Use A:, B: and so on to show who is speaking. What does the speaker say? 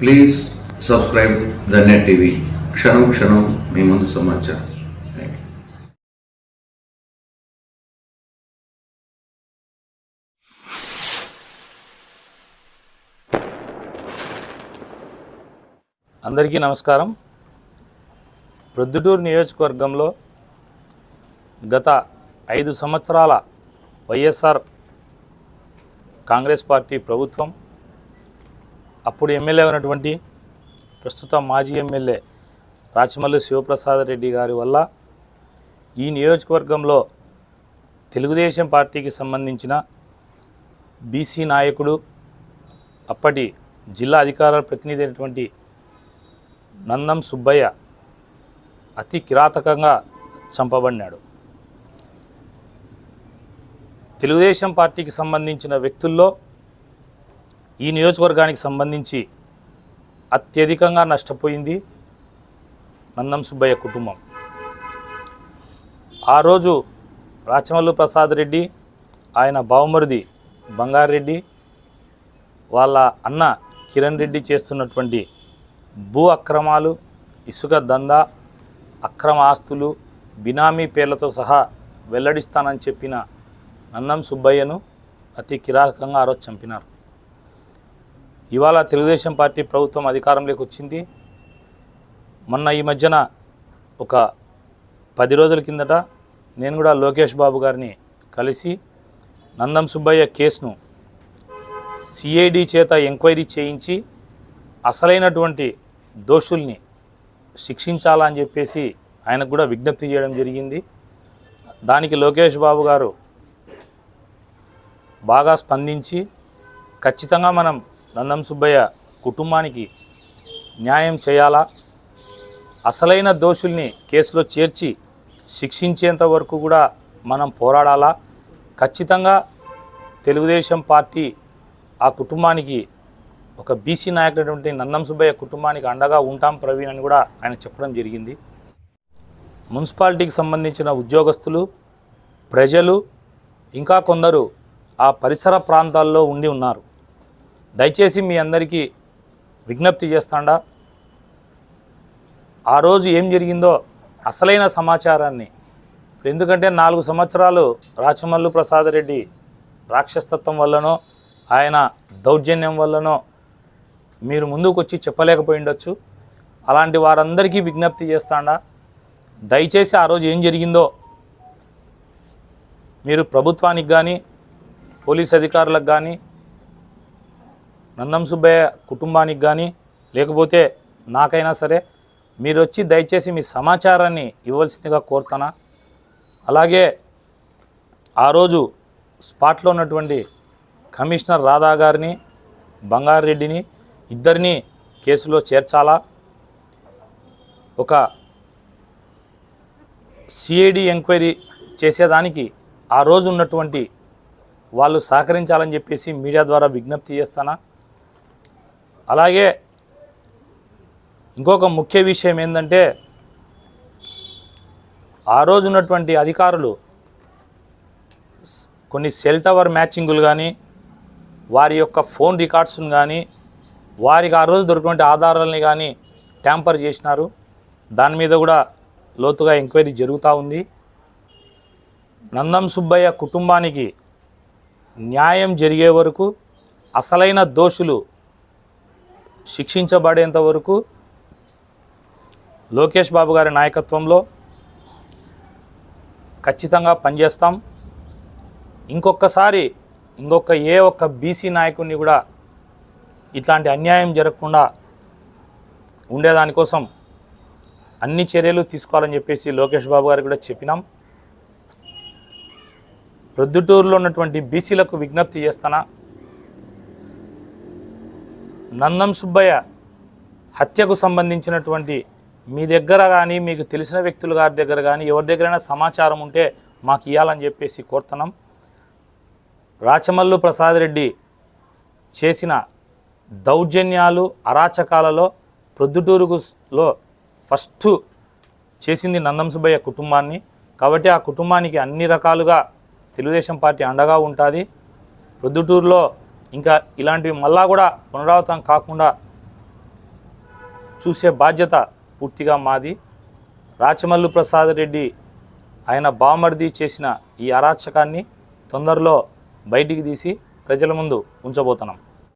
A: Please subscribe the net TV క్షణం క్షణం మీ ముందు సమాచారం.
B: అందరికీ నమస్కారం. ప్రొద్దుటూరు నియోజకవర్గంలో గత ఐదు సంవత్సరాల వైఎస్ఆర్ కాంగ్రెస్ పార్టీ ప్రభుత్వం అప్పుడు ఎమ్మెల్యే ఉన్నటువంటి ప్రస్తుత మాజీ ఎమ్మెల్యే రాచమల్లి శివప్రసాద్ రెడ్డి గారి వల్ల ఈ నియోజకవర్గంలో తెలుగుదేశం పార్టీకి సంబంధించిన బీసీ నాయకుడు అప్పటి జిల్లా అధికార ప్రతినిధి అయినటువంటి నందం సుబ్బయ్య అతి కిరాతకంగా చంపబడినాడు. తెలుగుదేశం పార్టీకి సంబంధించిన వ్యక్తుల్లో ఈ నియోజకవర్గానికి సంబంధించి అత్యధికంగా నష్టపోయింది నందం సుబ్బయ్య కుటుంబం. ఆ రోజు రాచమల్లు ప్రసాద్ రెడ్డి ఆయన బావమరుది బంగారెడ్డి వాళ్ళ అన్న కిరణ్ రెడ్డి చేస్తున్నటువంటి భూ అక్రమాలు ఇసుక దందా అక్రమ ఆస్తులు బినామీ పేర్లతో సహా వెల్లడిస్తానని చెప్పిన నందం సుబ్బయ్యను అతి కిరాకంగా ఆ రోజు చంపినారు. ఇవాళ తెలుగుదేశం పార్టీ ప్రభుత్వం అధికారంలోకి వచ్చింది. మొన్న ఈ మధ్యన ఒక పది రోజుల కిందట నేను కూడా లోకేష్ బాబు గారిని కలిసి నందం సుబ్బయ్య కేసును సిఐడి చేత ఎంక్వైరీ చేయించి అసలైనటువంటి దోషుల్ని శిక్షించాలని చెప్పేసి ఆయనకు కూడా విజ్ఞప్తి చేయడం జరిగింది. దానికి లోకేష్ బాబు గారు బాగా స్పందించి ఖచ్చితంగా మనం నందం సుబ్బయ్య కుటుంబానికి న్యాయం చేయాలా? అసలైన దోషుల్ని కేసులో చేర్చి శిక్షించేంత వరకు కూడా మనం పోరాడాలా? ఖచ్చితంగా తెలుగుదేశం పార్టీ ఆ కుటుంబానికి ఒక బీసీ నాయకుడైనటువంటి నందం సుబ్బయ్య కుటుంబానికి అండగా ఉంటాం ప్రవీణ్ అని కూడా ఆయన చెప్పడం జరిగింది. మున్సిపాలిటీకి సంబంధించిన ఉద్యోగస్తులు ప్రజలు ఇంకా కొందరు ఆ పరిసర ప్రాంతాల్లో ఉండి ఉన్నారు. దయచేసి మీ అందరికీ విజ్ఞప్తి చేస్తాడా. ఆ రోజు ఏం జరిగిందో అసలైన సమాచారాన్ని. ఎందుకంటే నాలుగు సంవత్సరాలు రాచమల్లు ప్రసాద్ రెడ్డి రాక్షసత్వం వల్లనో ఆయన దౌర్జన్యం వల్లనో మీరు ముందుకు వచ్చి చెప్పలేకపోయి ఉండొచ్చు అలాంటి వారందరికీ విజ్ఞప్తి చేస్తాడా. దయచేసి ఆ రోజు ఏం జరిగిందో మీరు ప్రభుత్వానికి కానీ పోలీస్ అధికారులకు కానీ నందం సుబ్బయ్య కుటుంబానికి కానీ లేకపోతే నాకైనా సరే మీరు వచ్చి దయచేసి మీ సమాచారాన్ని ఇవ్వాల్సిందిగా కోరుతానా? అలాగే ఆ రోజు స్పాట్లో ఉన్నటువంటి కమిషనర్ రాధా గారిని బంగారెడ్డిని ఇద్దరిని కేసులో చేర్చాలా? ఒక సిఐడి ఎంక్వైరీ చేసేదానికి ఆ రోజు ఉన్నటువంటి వాళ్ళు సహకరించాలని చెప్పేసి మీడియా ద్వారా విజ్ఞప్తి చేస్తానా? అలాగే ఇంకొక ముఖ్య విషయం ఏంటంటే ఆ రోజు ఉన్నటువంటి అధికారులు కొన్ని సెల్ టవర్ మ్యాచింగులు కానీ వారి యొక్క ఫోన్ రికార్డ్స్ని కానీ వారికి ఆ రోజు దొరికినటువంటి ఆధారాలని కానీ ట్యాంపర్ చేసినారు. దాని మీద కూడా లోతుగా ఎంక్వైరీ జరుగుతూ ఉంది. నందం సుబ్బయ్య కుటుంబానికి న్యాయం జరిగే వరకు అసలైన దోషులు శిక్షించబడేంత వరకు లోకేష్ బాబు గారి నాయకత్వంలో ఖచ్చితంగా పనిచేస్తాం. ఇంకొకసారి ఇంకొక ఏ ఒక్క బీసీ నాయకుడిని కూడా ఇట్లాంటి అన్యాయం జరగకుండా ఉండేదానికోసం అన్ని చర్యలు తీసుకోవాలని చెప్పేసి లోకేష్ బాబు గారికి కూడా చెప్పినాం. ప్రొద్దుటూరులో ఉన్నటువంటి బీసీలకు విజ్ఞప్తి చేస్తానా నందం సుబ్బయ్య హత్యకు సంబంధించినటువంటి మీ దగ్గర కానీ మీకు తెలిసిన వ్యక్తుల గారి దగ్గర కానీ ఎవరి దగ్గరైనా సమాచారం ఉంటే మాకు ఇవ్వాలని చెప్పేసి కోరుతున్నాం. రాచమల్లు ప్రసాద్ రెడ్డి చేసిన దౌర్జన్యాలు అరాచకాలలో ప్రొద్దుటూరులో ఫస్ట్ చేసింది నందం సుబ్బయ్య కుటుంబాన్ని. కాబట్టి ఆ కుటుంబానికి అన్ని రకాలుగా తెలుగుదేశం పార్టీ అండగా ఉంటుంది. ప్రొద్దుటూరులో ఇంకా ఇలాంటివి మళ్ళా కూడా పునరావృతం కాకుండా చూసే బాధ్యత పూర్తిగా మాది. రాచమల్లు ప్రసాద్ రెడ్డి ఆయన బామర్ది చేసిన ఈ అరాచకాన్ని తొందరలో బయటికి తీసి ప్రజల ముందు ఉంచబోతున్నాం.